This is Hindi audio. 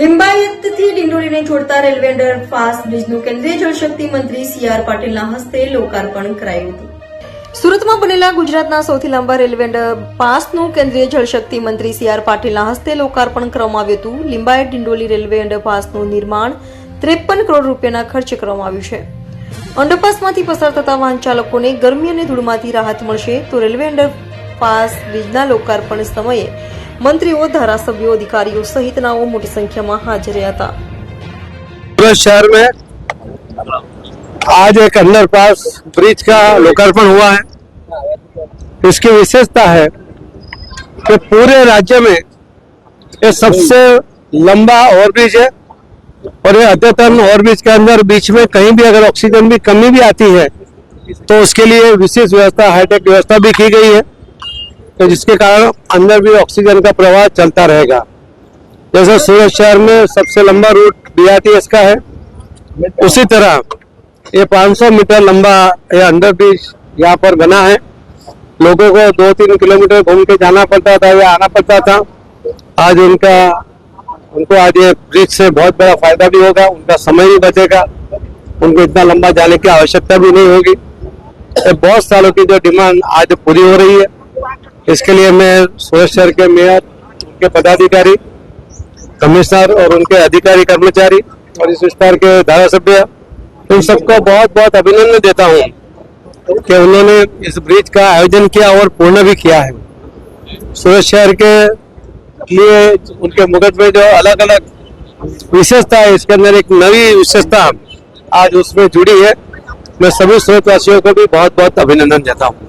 લિંબાયતથી ડિંડોરીને જોડતા રેલવે અંડરપાસ બ્રિજનું કેન્દ્રીય જળશક્તિ મંત્રી સી આર પાટીલના હસ્તે લોકાર્પણ કરાયું હતું. સુરતમાં બનેલા ગુજરાતના સૌથી લાંબા રેલવે અંડરપાસનું કેન્દ્રીય જળશક્તિ મંત્રી સી આર પાટીલના હસ્તે લોકાર્પણ કરવામાં આવ્યું હતું. લિંબાયત ડિંડોલી રેલવે અંડરપાસનું નિર્માણ ત્રેપન કરોડ રૂપિયાના ખર્ચે કરવામાં આવ્યું છે. અંડરપાસમાંથી પસાર થતા વાહન ચાલકોને ગરમી અને ધૂળમાંથી રાહત મળશે તો રેલવે અંડરપાસ બ્રિજના લોકાર્પણ સમયે મંત્રીઓ ધારાસભ્યો અધિકારીઓ સહિતનાઓ મોટી સંખ્યામાં હાજર રહ્યા હતા सूरत शहर में आज एक अंडरपास ब्रिज का लोकार्पण हुआ है इसकी विशेषता है कि पूरे राज्य में ये सबसे लंबा ओवरब्रिज है और ये अद्यतन ओवरब्रिज के अंदर बीच में कहीं भी अगर ऑक्सीजन की कमी भी आती है तो उसके लिए विशेष व्यवस्था हाईटेक व्यवस्था भी की गई है तो जिसके कारण अंदर भी ऑक्सीजन का प्रवाह चलता रहेगा। जैसे सूरत शहर में सबसे लंबा रूट बीआरटीएस का है, उसी तरह ये 500 मीटर लंबा ये अंडर ब्रिज यहाँ पर बना है। लोगों को दो तीन किलोमीटर घूम के जाना पड़ता था, या आना पड़ता था। आज उनका, उनको आज ये ब्रिज से बहुत बड़ा फ़ायदा भी होगा, उनका समय भी बचेगा। उनको इतना लंबा जाने की आवश्यकता भी नहीं होगी। ये बहुत सालों की जो डिमांड आज पूरी हो रही है इसके लिए मैं सूरत शहर के मेयर, उनके पदाधिकारी, कमिश्नर और उनके अधिकारी, कर्मचारी और इस विस्तार के धारा सभ्य उन सबको बहुत बहुत अभिनंदन देता हूँ कि उन्होंने इस ब्रिज का आयोजन किया और पूर्ण भी किया है। सूरत शहर के लिए उनके मुकट में जो अलग अलग विशेषता है, इसके अंदर एक नई विशेषता आज उसमें जुड़ी है। मैं सभी सूरतवासियों को भी बहुत बहुत अभिनंदन देता हूँ।